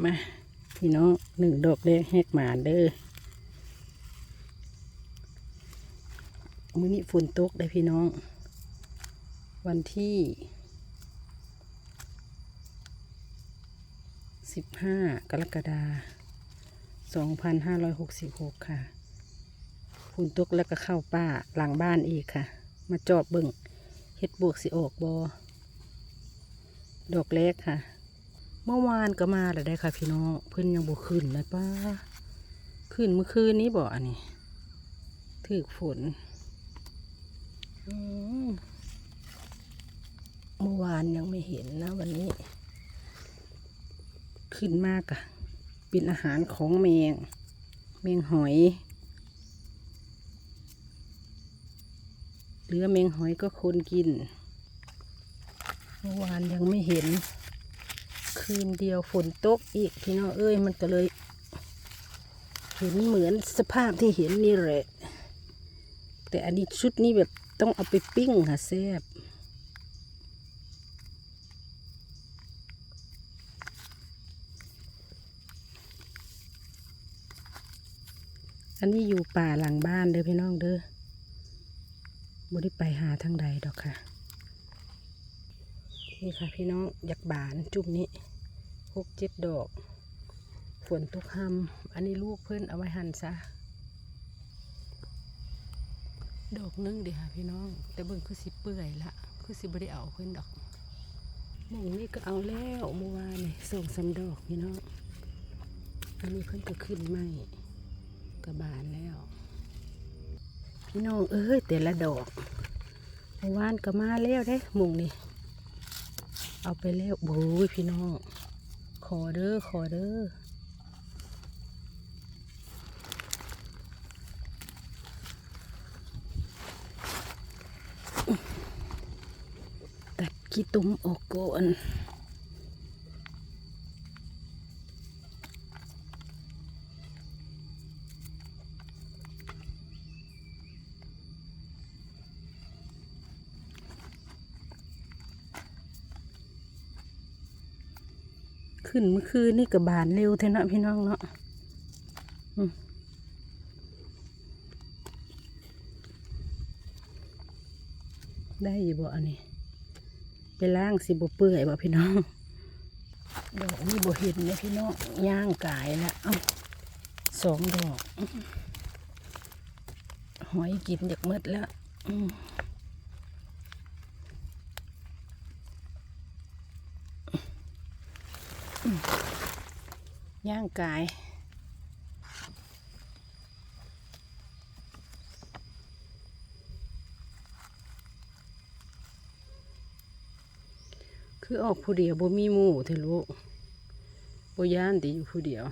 มาพี่น้องหนึ่งดอกแดงแหกหมาเด้อมื้อนี้ฝนตกได้พี่น้อง วันที่สิบห้ากรกฎาสองพันห้าร้อยหกสิบหกค่ะฝนตกแล้วก็เข้าป้าหลังบ้านอีกค่ะ มาจอบเบิ่งเฮ็ดบวกสิออกบอดอกแรกค่ะ เมื่อวานก็มาแล้วได้ค่ะพี่น้องเพิ่นยังบ่ขึ้นเลยป้าขึ้นเมื่อคืนนี้บ่อันนี้ถือฝนเมื่อวานยังไม่เห็นนะ วันนี้ ขึ้นมากอะเป็นอาหารของแมง แมงหอยเหลือแมงหอยก็คนกิน เมื่อวานยังไม่เห็น คืนเดียวฝนตกอีกพี่น้องเอ้ยมันก็เลย เห็นเหมือนสภาพที่เห็นนี่แหละ แต่อันนี้ชุดนี้แบบต้องเอาไปปิ้งค่ะแซ่บอันนี้อยู่ป่าหลังบ้านเด้อพี่น้องเด้อบ่ได้ไปหาทางใดดอกค่ะ นี่ค่ะพี่น้องอยากบานจุ่มนี้ หกเจ็ดดอกฝนตกหำอันนี้ลูกเพิ่อนเอาไว้หั่นซะ ดอกนึงเดี๋ยวค่ะพี่น้อง แต่เบิ่งคือสิเปื่อยละคือสิบ่ได้เอาเพิ่อนดอกมงนี้ก็เอาแล้วเมื่อวานนี่ส่งสามดอกพี่น้องอันนี้เพิ่อนก็ขึ้นใหม่กระบานแล้ว พี่น้องเอ้ยแต่ละดอกเมื่อวานก็มาแล้วเด้มงนี่เอาไปแล้วโอ้ยพี่น้อง อเด้อขอเด้อตัดขี้ตุ้มออกก่อน ขึ้นเมื่อคืนนี่กับบานเร็วเท่านะพี่น้องเนาะได้อยู่บ่อันนี้ไปล้างสิบ่เปื่อยบ่พี่น้องดอกนี่บ่เห็นเนี่ยพี่น้องย่างกายแล้วเอ้าสองดอก หอยกินจากหมดแล้วอืมอืม ย่างกายคือออกผู้เดียวบ่มีหมู่เธอรู้บ่ย่านติอยู่ผู้เดียว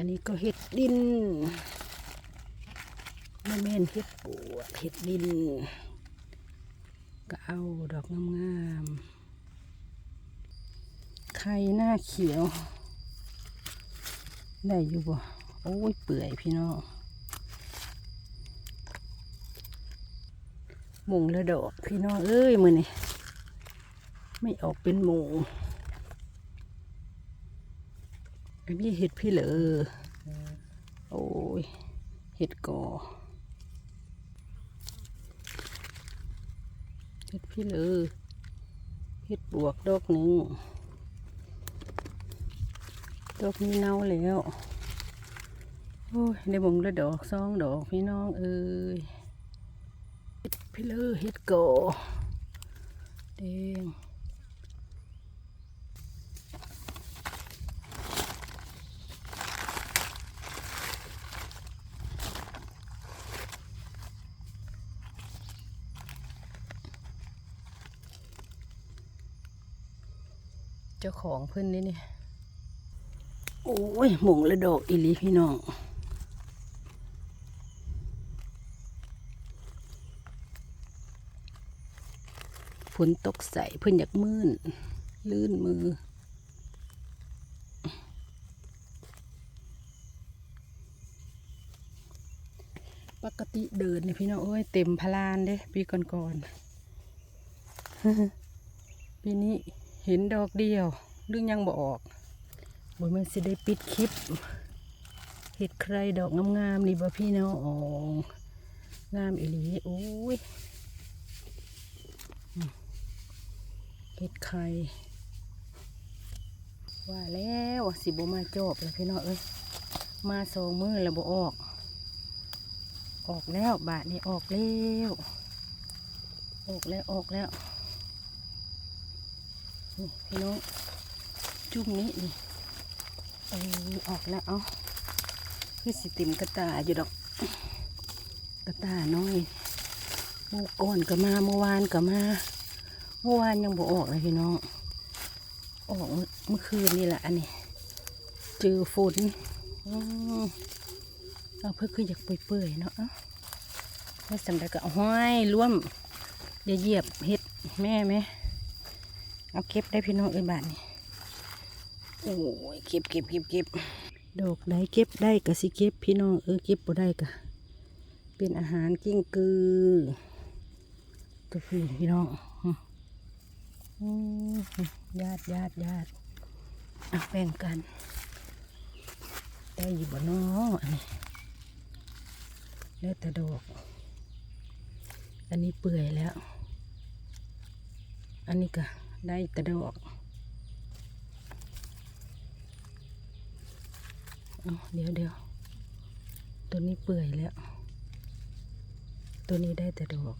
อันนี้ก็เห็ดดินไม่แม่นเห็ดปวกเห็ดดิน ก็เอาดอกงามๆไข่หน้าเขียว ได้อยู่บ่โอ้ยเปื่อยพี่น้องมุงละดอกพี่น้องเอ้ยมือนี่ไม่ออกเป็นหมูอันนี้เห็ดพี่เหลอ โอ้ยเห็ดกอเห็ดพี่เลอเห็ดบวกดอกหนึ่งดอกนี้เน่าแล้วโอ้ยได้บงได้ดอกสองดอกพี่น้องเอ้ยเฮ็ดพี่เลอเฮ็ดโกแดง เจ้าของเพิ่อนนี่นี่โอ้ยหมงละดอกอีลีพี่น้องฝนตกใส่เพิ่อนอยากมื่น ลื่นมือปกติเดินเนี่ยพี่น้องเอ้ยเต็มพลานเด้ปีก่อนๆปีนี้ เห็นดอกเดียวเรื่องยังบ่ออกบ่ม่นสิได้ปิดคลิปเห็ดใครดอกงามๆนี่บ่พี่น้องงามอีหลีโอ้ยเห็ดไข่ว่าแล้วสิบ่มาจบแล้วพี่น้องเอ้ยมาสองมือแล้วบ่ออก ออกแล้วบาทนี้ออกแล้วออกแล้วออกแล้ว พี่น้องจุ่มนี้นี่เอออกแล้วเอาคือสิติมกระตาอยู่ดอก กระตาน้อยเมื่อก่อนก็มาเมื่อวานก็มาเมื่อวานยังบ่ออกเลยพี่น้องออกเมื่อคืนนี่แหละอันนี้เจอฝนเอาเพื่อคืออยากเปื่อยๆเนาะเอาไม่สำเร็จก็ห้อยร่วมอย่าเหยียบเห็ดแม่ไหม เอาเก็บได้พี่น้องเอ้ยบาทนี่โอ้ยเก็บเก็บเก็บเก็บดอกได้เก็บได้ก็สิเก็บพี่น้องเออเก็บบ่ได้ก็เป็นอาหารกิ้งกือตัวพี่พี่น้องอญาติญาติญาติเอาแบ่งกัน ได้อยู่บ่น้องอันนี้ได้แต่ดอก อันนี้เปื่อยแล้ว อันนี้ก็ ได้แต่ดอกเอาเดี๋ยวเดี๋ยวตัวนี้เปื่อยแล้ว ตัวนี้ได้แต่ดอก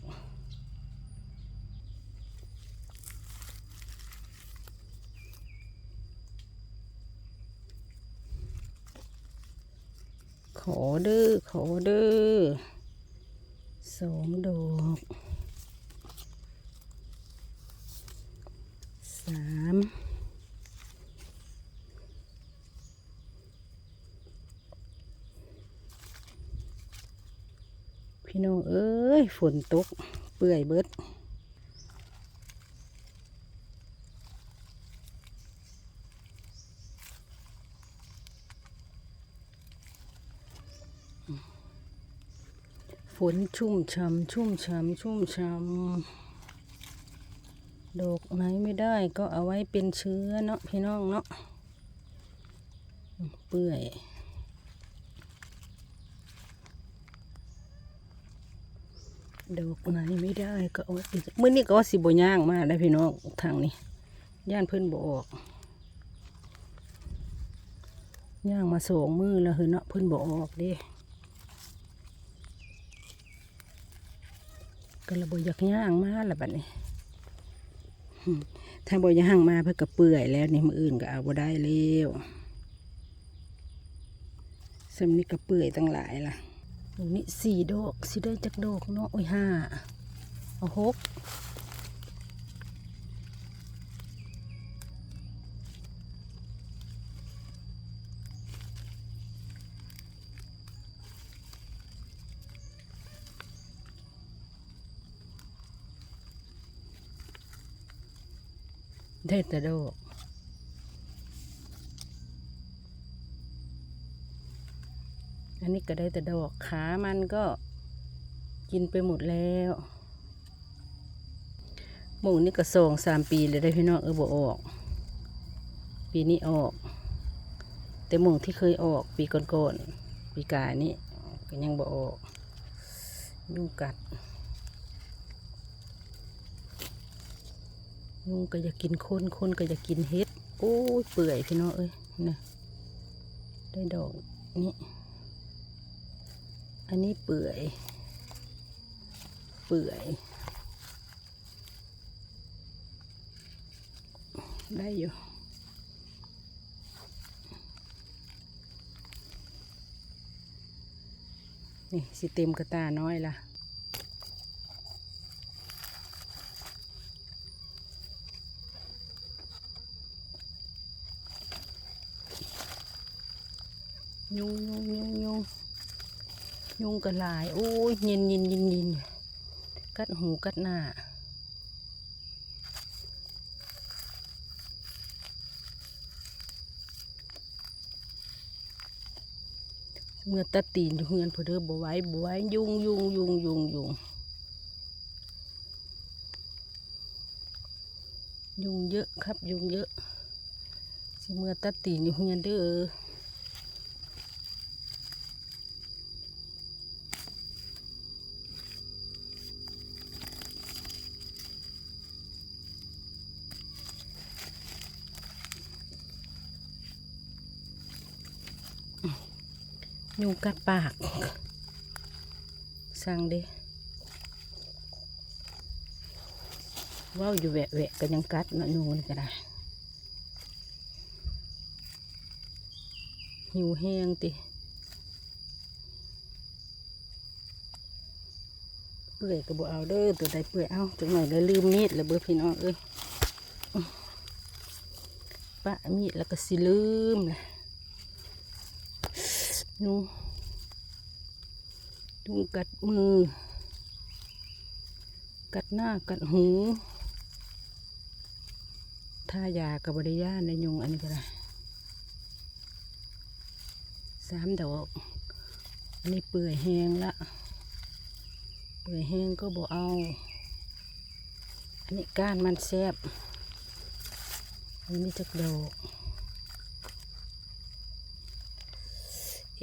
ขอเด้อขอเด้อสองดอกสาม พี่น้องเอ้ย ฝนตก เปื่อยเบิดฝนชุ่มช่ำชุ่มช่ำชุ่มช่ำดอกไหนไม่ได้ก็เอาไว้เป็นเชื้อเนาะพี่น้องเนาะเปื่อย ดอกไหนไม่ได้ก็เอาไว้เมื้อนี้ก็ว่าสิบ่ย่างมาได้พี่น้องทางนี้ ย่านเพิ่นบ่ออกย่างมาสองมือแล้วเฮ้ยเนาะเพิ่นบ่ออกเด้ก็ระบอยากย่างมาละบัดนี้ถ้าบ่ย่างมาเพิ่นก็เปื่อยแล้วนี่มืออื่นก็เอาบ่ได้แล้วสำนี้ก็เปื่อยตั้งหลายล่ะ นี่สี่ดอกสิได้จากดอกเนาะโอ้ยห้าเอาหกเทศแต่ดอก นนี้ก็ได้แต่ดอกขามันก็กินไปหมดแล้วหมูนี่ก็สองสามปีเลยได้พี่น้องเออบ่ออก ปีนี้ออก แต่หมูที่เคยออกปีก่อนๆปีกายนี่ก็ยังบ่ออกยุงกัดยุงก็อยากกินคนคนก็อยากกินเห็ดโอ้ยเปื่อยพี่น้องเอ้ยนะได้ดอกนี่ อันนี้เปื่อย เปื่อย ได้อยู่นี่สิเต็มกระตาน้อยละยุงยุงยุงยุง ยุงกระลายโอ้ยเย็นเย็นเย็นเย็นกัดหูกัดหน้าเมื่อตัดตีนเฮือนพอเด้อบ่ไว้บไว้ยุงยุงยุงยุงยุงยุงเยอะครับยุงเยอะสิเมื่อตัดตีนเฮือนเด้อ ยุงกัดปาก สั่งเด้ว้าวอยู่แหวะแหวะก็ยังกัดนะยุงนี่ก็ได้หิวแห้งติเปื่อยก็บ่เอาเด้อตัวใดเปื่อยเอาจังหน่อยลืมมีดแล้วเบอพี่น้องเอ้ยปะมีดแล้วก็สิลืมแห ละนูยุงกัดมือ กัดหน้ากัดหู ถ้ายากับบริยาในยุงอันนี้ก็ได้สามดอกอันนี้เปื่อยแห้งละ เปื่อยแห้งก็บ่เอา อันนี้ก้านมันแซบอันนี้จักดอก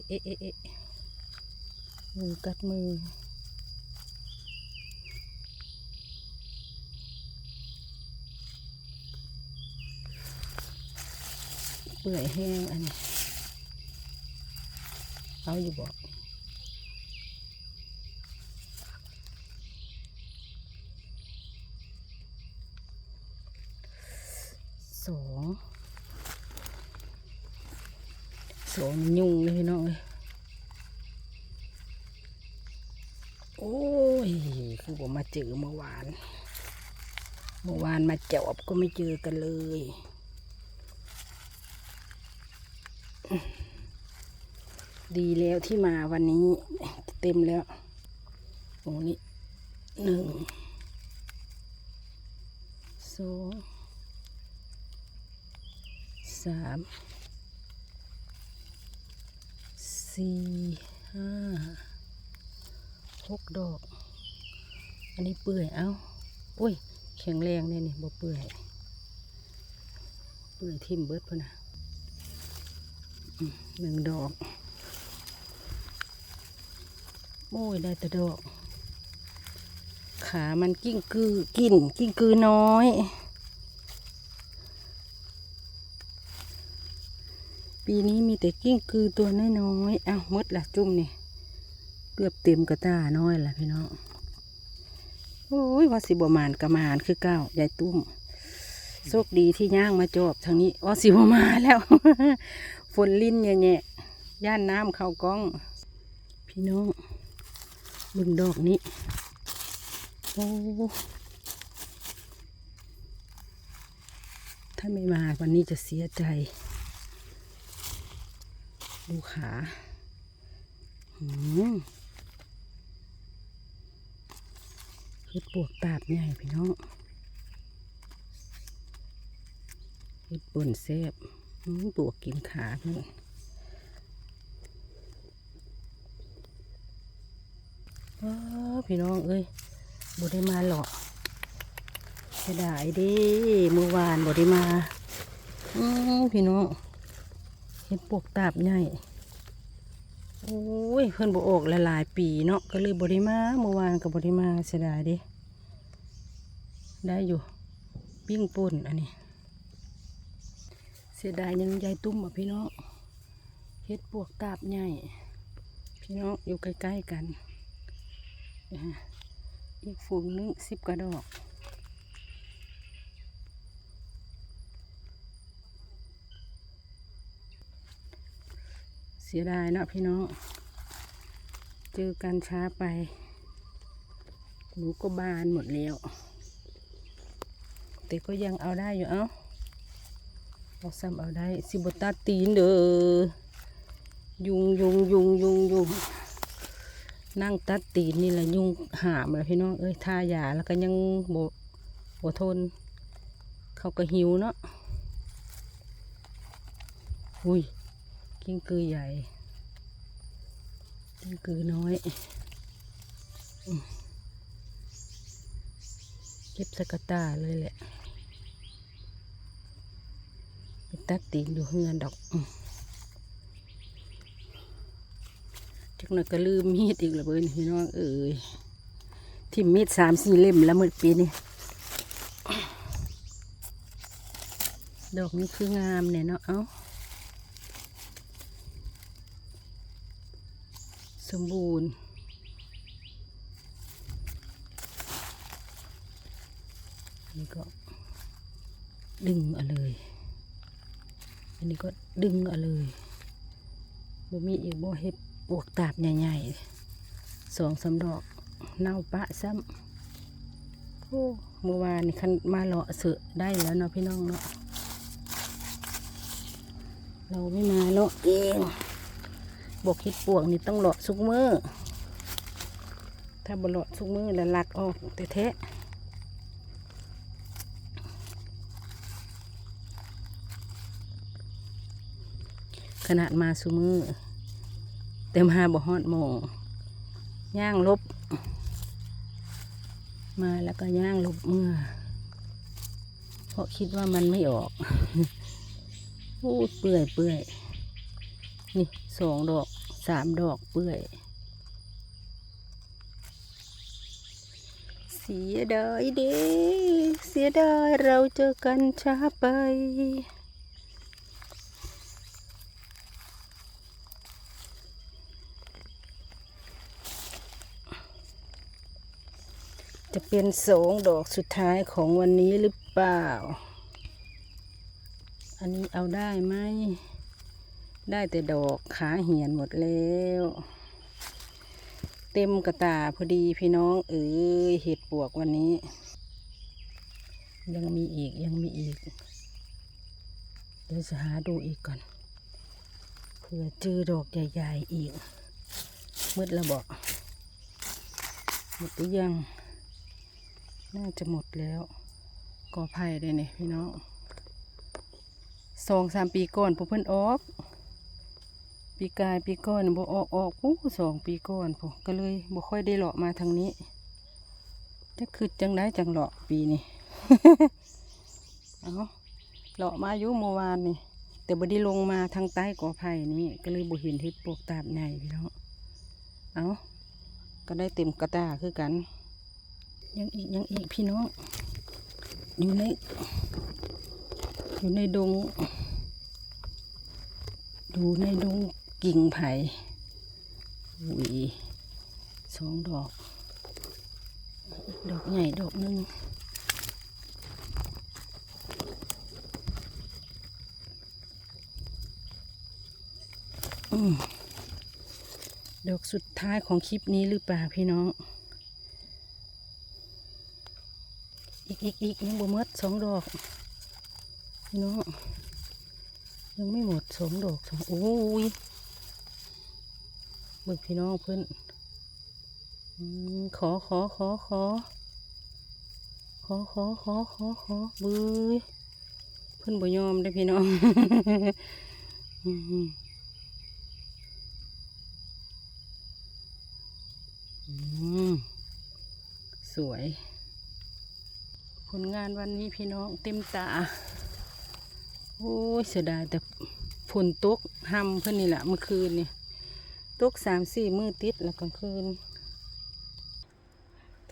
เอ๊ะเอ๊ะเอ๊ะเอ๊ะมือกัดมือ เปื่อยแห้งอันนี้เอาอยู่บอกสอง สองยุ่งเลยพี่น้องเลยโอ้ย คือผมมาเจอเมื่อวาน เมื่อวานมาจอบก็ไม่เจอกันเลย ดีแล้วที่มาวันนี้เต็มแล้ว โอ้นี่หนึ่งสองสาม สี่ห้าหกดอก อันนี้เปื่อยเอ้าโอ้ยแข็งแรงเลยนี่บ่เปื่อย เปื่อยทิ่มเบิดพอนะหนึ่งดอกโอ้ยได้แต่ดอก ขามันกิ้งกือกินกิ้งกือน้อย ปีนี้มีแต่กิ้งกือตัวน้อยๆอ้าวมดละจุ่มนี่ เกือบเต็มกระตาน้อยละพี่น้อง โอ้ยว่าสิบมานกระมานคือเก้ายายตุ้ม โชคดีที่ย่างมาจบทางนี้ว่าสิบมาแล้ว ฝนลิ้นแง่ๆย่านน้ำเข้ากล้อง พี่น้องบึงดอกนี้ โอ้ถ้าไม่มาวันนี้จะเสียใจ ดูขาหืมคือปวกตาบใหญ่พี่น้องเฮ็ดป่นแซ่บอื้อปวกกินขาเพิ่นว้าพี่น้องเอ้ยบได้มาหรอกเสียดายดิเมื่อวานบได้มาอือพี่น้อง เฮ็ดปวกตาบใหญ่โอ้ยเพิ่นบ่อกหลายๆปีเนาะก็เลยบ่ได้มาเมื่อวานก็บ่ได้มาเสียดายดิได้อยู่ปิ้งป่นอันนี้ เสียดายยังยายตุ้มอะพี่น้องเฮ็ดปวกตาบใหญ่พี่น้องอยู่ใกล้ๆกันอีกฝูงหนึงสิบกระดอก เสียดายเนาะพี่น้อง เจอกันช้าไป หนูก็บานหมดแล้ว แต่ก็ยังเอาได้อยู่เอ้าเอาซ้ำเอาได้สิบตัดตีนเด้อยุงยุงยุงยุงยุงนั่งตัดตีนนี่แหละยุงหามเลยพี่น้องเอ้ยทายาแล้วก็ยังโบโบทน เขาก็หิวเนาะอุ้ย กิ้งกือใหญ่กิ้งกือน้อย เก็บสกตาเลยแหละไปตัดตีนอยู่เฮือนดอกจักหน่อยก็ลืมมีดอีกล้วเบิ้นพี่น้องเอ้ยทิมมีดสามสี่เล่มแล้วเมื่อปีนี้ดอกนี้คืองามเนี่ยเนาะเอ้า สมบูรณ์ นี่ก็ดึงเอาเลย อันนี้ก็ดึงเอาเลยบ่มีอีกบ่เห็ดปวกตาบใหญ่ๆสองสาดอกเน่าปะซ้ำโอ้เมื่อวานนี่คันมาเลาะเสือได้แล้วเนาะพี่น้องเนาะเราไม่มาเลาะเอง บอกเห็ดปวกนี่ต้องเลาะสุกมือ ถ้าบ่เลาะสุกมือแล้วลักออกแต่แท้ขนาดมาสุมือ เต็มหาบ่ฮอดโมงย่างลบ มาแล้วก็ย่างลบเมื่อ เพราะคิดว่ามันไม่ออกพูดเปื่อยเปื่อยนี่สองดอก สามดอกเปื่อยเสียดายเด้เสียดายเราเจอกันช้าไป จะเป็นสองดอกสุดท้ายของวันนี้หรือเปล่า อันนี้เอาได้ไหม ได้แต่ดอกขาเหียนหมดแล้ว เต็มกระตาพอดีพี่น้อง เอ้ยเห็ดปวกวันนี้ ยังมีอีกยังมีอีก เดี๋ยวจะหาดูอีกก่อนเผื่อเจอดอกใหญ่ๆอีกมืดแล้วบอกหมดหรือยัง น่าจะหมดแล้วกอไผ่ได้เนี่ยพี่น้องสองสามปีก่อนพวกเพิ่อนออก ปีกายปีก่อนบ่ออกออกปู้สองปีก่อนพวกก็เลยบ่ค่อยได้เลาะมาทางนี้จะคือจังได้จังเลาะปีนี้เอาเลาะมาอยู่เมื่อวานนี่แต่บ่ได้ลงมาทางใต้กอไผ่นี่ก็เลยบ่เห็นเห็ดปวกตาบใหญ่พี่น้องเอาก็ได้เต็มกระตาคือกัน ยังอีกยังอีกพี่น้องอยู่ในอยู่ในดงดูในดง กิ่งไผ่อุ้ยสองดอก ดอกใหญ่ดอกหนึ่งอดอกสุดท้ายของคลิปนี้หรือเปล่าพี่น้อง อีกอีกอีกยังบ่มดสองดอก พี่น้อง ยังไม่หมดสองดอกสองโอ้ย บิกพี่น้องเพื่อนขอขอขอขอขอขอขอขอขอเบยเพื่อนบ่ยอมได้พี่น้องสวย ผลงานวันนี้พี่น้องเต็มตา โอ้ยเสียดายแต่ฝนตกห้ำเพื่อนนี่แหละเมื่อคืนนี่ ตกสามสี่มือติดแล้วกลางคืน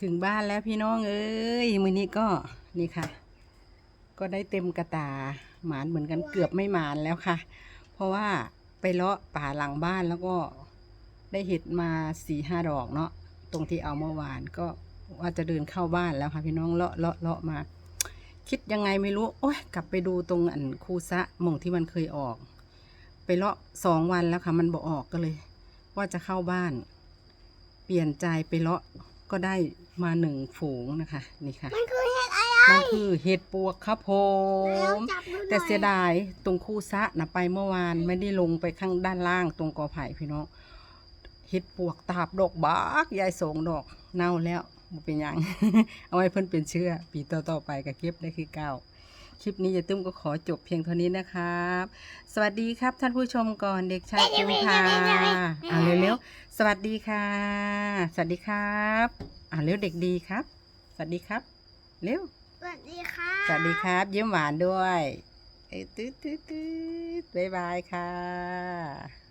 ถึงบ้านแล้วพี่น้องเอ้ยมือนี้ก็นี่ค่ะ ก็ได้เต็มกระตาหมานเหมือนกันเกือบไม่หมานแล้วค่ะ เพราะว่าไปเลาะป่าหลังบ้านแล้วก็ได้เห็ดมาสี่ห้าดอกเนาะตรงที่เอาเมื่อวานก็ว่าจะเดินเข้าบ้านแล้วค่ะ พี่น้องเลาะเลาะเลาะมา คิดยังไงไม่รู้โอ้ยกลับไปดูตรงอันคูซะมงที่มันเคยออก ไปเลาะสองวันแล้วค่ะ มันบอกออกก็เลย ว่าจะเข้าบ้าน เปลี่ยนใจไปเลาะก็ได้มาหนึ่งฝูงนะคะนี่ค่ะ มันคือเห็ดอะไรมันคือเห็ดปวกครับผแล้วมจับดูหน่อยแต่เสียดายตรงคูซะนะไปเมื่อวานไม่ได้ลงไปข้างด้านล่างตรงกอไผ่พี่น้องเห็ดปวกตาบดอกบากยายสงดอกเน่าแล้วบ่เป็นหยัง เอาไว้เพิ่นเป็นเชื่อปีต่อๆไปก็เก็บได้คือเก่า คลิปนี้ยายตุ้มก็ขอจบเพียงเท่านี้นะครับ สวัสดีครับท่านผู้ชมก่อนเด็กชายตุ้มค่ะอ่าเร็วๆสวัสดีค่ะ สวัสดีครับอ่าเร็วเด็กดีครับ สวัสดีครับ เร็ว สวัสดีค่ะสวัสดีครับยิ้มหวานด้วยเอ้ยตืดตืดตืดบ๊ายบายค่ะ